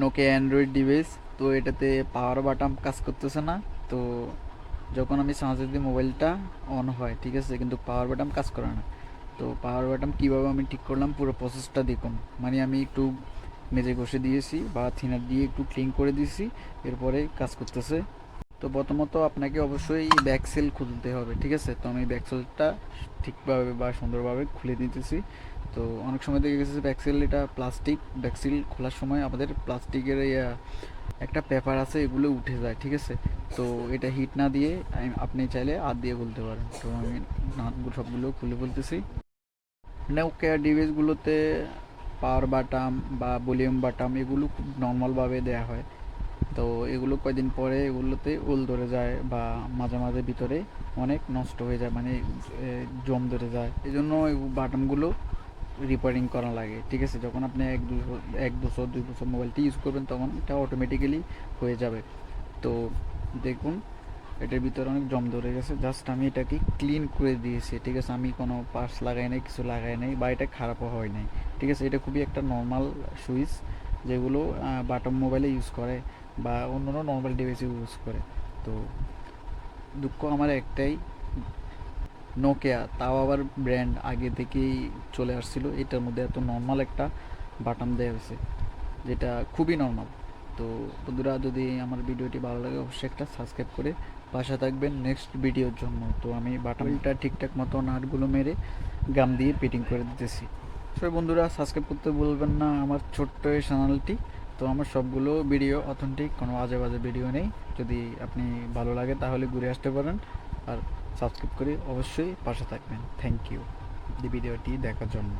Nokia Android device তো এটাতে পাওয়ার বাটাম কাজ করতেছে না, তো যখন আমি চার্জে দিই মোবাইলটা অন হয়, ঠিক আছে? কিন্তু পাওয়ার বাটাম কাজ করে না। তো পাওয়ার বাটাম কীভাবে আমি ঠিক করলাম, পুরো প্রসেসটা দেখুন। মানে আমি একটু মেজে ঘষে দিয়েছি বা থিনার দিয়ে একটু ক্লিন করে দিয়েছি, এরপরে কাজ করতেছে তো প্রথমত আপনাকে অবশ্যই ব্যাকসেল খুলতে হবে, ঠিক আছে? তো আমি ব্যাকসেলটা ঠিকভাবে বা সুন্দরভাবে খুলে দিতেছি তো অনেক সময় দেখে গেছে ব্যাকসেল এটা প্লাস্টিক ব্যাকসেল খোলার সময় আমাদের প্লাস্টিকের একটা পেপার আছে, এগুলো উঠে যায়, ঠিক আছে? তো এটা হিট না দিয়ে আপনি চাইলে হাত দিয়ে খুলতে পারেন। তো আমি নাটগুলো সবগুলো খুলে বলতেছি। নোকিয়া ডিভাইসগুলোতে পাওয়ার বাটাম বা ভলিউম বাটাম এগুলো খুব নর্মালভাবে দেওয়া হয়। তো এগুলো কয়দিন পরে এগুলোতে উল ধরে যায় বা মাঝে মাঝে ভিতরে অনেক নষ্ট হয়ে যায় মানে জম ধরে যায়। এই জন্য বাটনগুলো রিপেয়ারিং করা লাগে, ঠিক আছে? যখন আপনি এক দু এক বছর, দুই বছর মোবাইলটি ইউজ করবেন, তখন এটা অটোমেটিক্যালি হয়ে যাবে। তো দেখুন, এটার ভিতরে অনেক জম ধরে গেছে। জাস্ট আমি এটাকে ক্লিন করে দিয়েছি, ঠিক আছে? আমি কোনো পার্স লাগাই নাই, কিছু লাগাই নাই বা এটা খারাপও হয় নাই, ঠিক আছে? এটা খুবই একটা নর্মাল সুইচ যেগুলো বাটম মোবাইলে ইউজ করে। বা অন্যান্য নর্মাল ডিভাইসে ইউজ করে। তো দুঃখ আমার একটাই নোকিয়া তাও আবার ব্র্যান্ড আগে থেকেই চলে আসছিল। এটার মধ্যে এত নর্মাল একটা বাটন দেওয়া হয়েছে, যেটা খুবই নর্মাল তো বন্ধুরা, যদি আমার ভিডিওটি ভালো লাগে, অবশ্যই একটা সাবস্ক্রাইব করে পাশে থাকবেন। নেক্সট ভিডিওর জন্য তো আমি বাটনটা ঠিকঠাক মতো নাটগুলো মেরে গাম দিয়ে ফিটিং করে দিতেছি। সবাই বন্ধুরা সাবস্ক্রাইব করতে বলবেন না। আমার ছোট্ট এই চ্যানেলটি তো আমার সবগুলো ভিডিও অথেন্টিক কোনো আজে বাজে ভিডিও নেই। যদি আপনি ভালো লাগে তাহলে ঘুরে আসতে পারেন। আর সাবস্ক্রাইব করে অবশ্যই পাশে থাকবেন। থ্যাংক ইউ ভিডিওটি দেখার জন্য।